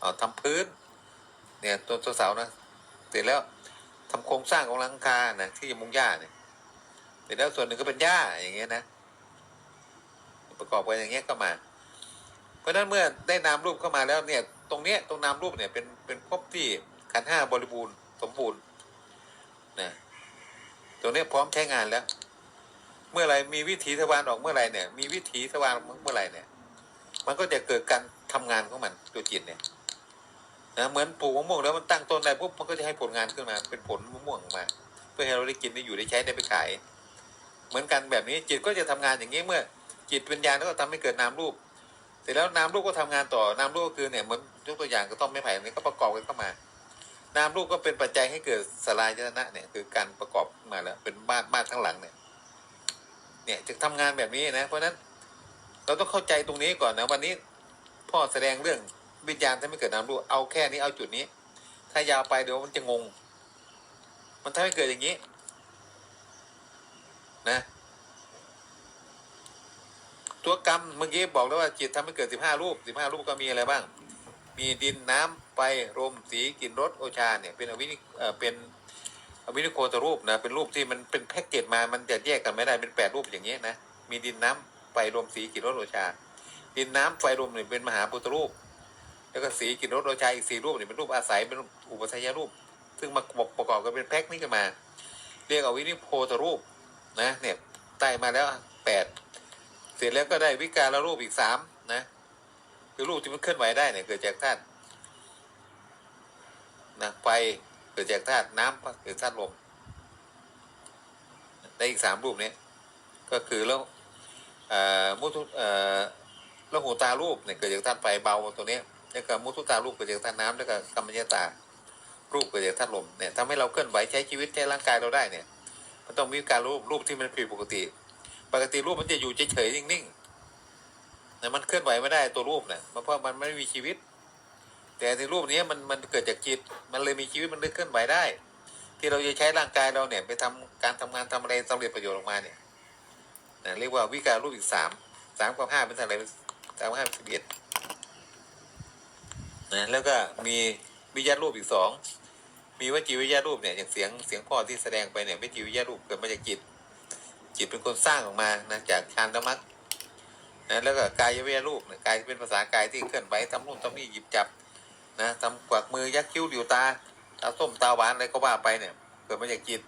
เอาทำพื้น เนี่ยตัวตัวเสานะเสร็จแล้วทำโครงสร้างของหลังคานะที่มุงหญ้าเนี่ยเสร็จแล้วส่วนหนึ่งก็เป็นหญ้าอย่างเงี้ยนะประกอบกันอย่างเงี้ยก็มา เพราะฉะนั้นเมื่อได้นามรูปเข้ามาแล้วเนี่ย ตรงเนี้ยตรงนามรูปเนี่ยเป็นเป็นครบที่ขันห้าบริบูรณ์สมบูรณ์นะตรงเนี้ยพร้อมใช้งานแล้ว เมื่อไรมีวิถีทวารออกเมื่อไรเนี่ย มีวิถีทวารเมื่อไรเนี่ย มันก็จะเกิดการทำงานของมันตัวจิตเนี่ย นะเหมือนปลูกมะม่วงแล้วมันตั้งต้นได้ปุ๊บมันก็จะให้ผลงานขึ้นมาเป็นผลมะม่วงออกมา เพื่อให้เราได้กินได้อยู่ได้ใช้ได้ไปขาย เหมือนกันแบบนี้จิตก็จะทำงานอย่างนี้เมื่อ จิตวิญญาณก็ทำให้เกิดนามรูปเสร็จแล้วนามรูปก็ทำงานต่อนามรูปก็คือเนี่ยเหมือนยกตัวอย่างก็ต้องไม่ไผ่เนี่ยก็ประกอบกันเข้ามานามรูปก็เป็นปัจจัยให้เกิดสลายยตนะเนี่ยคือการประกอบมาแล้วเป็นบ้านบ้านทั้งหลังเนี่ย เนี่ยจะทำงานแบบนี้นะ เพราะฉะนั้นเราต้องเข้าใจตรงนี้ก่อนนะวันนี้พ่อแสดงเรื่อง วิญญาณทำให้เกิดนามรูปเอาแค่นี้เอาจุดนี้ ถ้ายาวไปเดี๋ยวมันจะงง มันทำให้เกิดอย่างนี้ นะ ตัวกรรมเมื่อกี้บอกแล้วว่าจิตทำให้เกิดสิบห้ารูปสิบห้ารูปก็มีอะไรบ้าง มีดินน้ำไฟลมสีกลิ่นรสโอชาเนี่ย เป็นอวินิเป็นอวินิโคตรูปนะเป็นรูปที่มันเป็นแพ็กเกจมามันจะแยกกันไม่ได้เป็นแปดรูปอย่างเงี้ยนะมีดินน้ำไฟลมสีกลิ่นรสโอชาดินน้ำไฟลมเนี่ยเป็นมหาพุทธรูป แล้วก็สีกลิ่นรสโอชาอีกสี่รูปเนี่ยเป็นรูปอาศัยเป็นอุปสัยยรูป ซึ่งมาประกอบกันเป็นแพ็กนี้กันมา เรียกเอาวินิโคตรูปนะเนี่ยไต่มาแล้วแปดเสร็จแล้วก็ได้วิการรูปอีกสามนะคือรูปที่มันเคลื่อนไหวได้เนี่ยเกิดจากธาตุนะไฟเกิดจากธาตุน้ำเกิดธาตุลมได้อีกสามรูปเนี้ก็คือแล้วมุทุเอ่อแล้วหูตารูปเนี่ยเกิดจากธาตุไฟเบาตัวเนี้ย แล้วก็มุทุตารูปเกิดจากธาตุน้ำแล้วก็กัมมัญญตารูปเกิดจากธาตุลมเนี่ยทำให้เราเคลื่อนไหวใช้ชีวิตใช้ร่างกายเราได้เนี่ย มันต้องมีการรูปรูปที่มันผิดปกติ ปกติรูปมันจะอยู่เฉยๆนิ่งๆแต่มันเคลื่อนไหวไม่ได้ตัวรูปเนี่ยเพราะมันไม่มีชีวิต แต่ในรูปนี้มันมันเกิดจากจิต มันเลยมีชีวิตมันเลยเคลื่อนไหวได้ ที่เราจะใช้ร่างกายเราเนี่ยไปทำการทำงานทำอะไรสำเร็จประโยชน์ออกมาเนี่ยเรียกว่าวิการรูปอีกสามสามกับห้าเป็นเท่าไรสามกับห้าเป็นสิบเอ็ด นะแล้วก็มีวิญญาณรูปอีกสองมีวจีวิญญาณรูปเนี่ยอย่างเสียงเสียงพ่อที่แสดงไปเนี่ยวจีวิญญาณรูปเกิดมาจากจิต จิตเป็นคนสร้างออกมานะจากฌานธรรมะนะแล้วก็กายเวทรูปเนะกายเป็นภาษากายที่เคลื่อนไหวทำนู่นทำนี่หยิบจับนะทำกวักมือยักคิ้วดิวตาตาส้มตาหวานอะไรก็ว่าไปเนี่ยเกิดมาจากจิต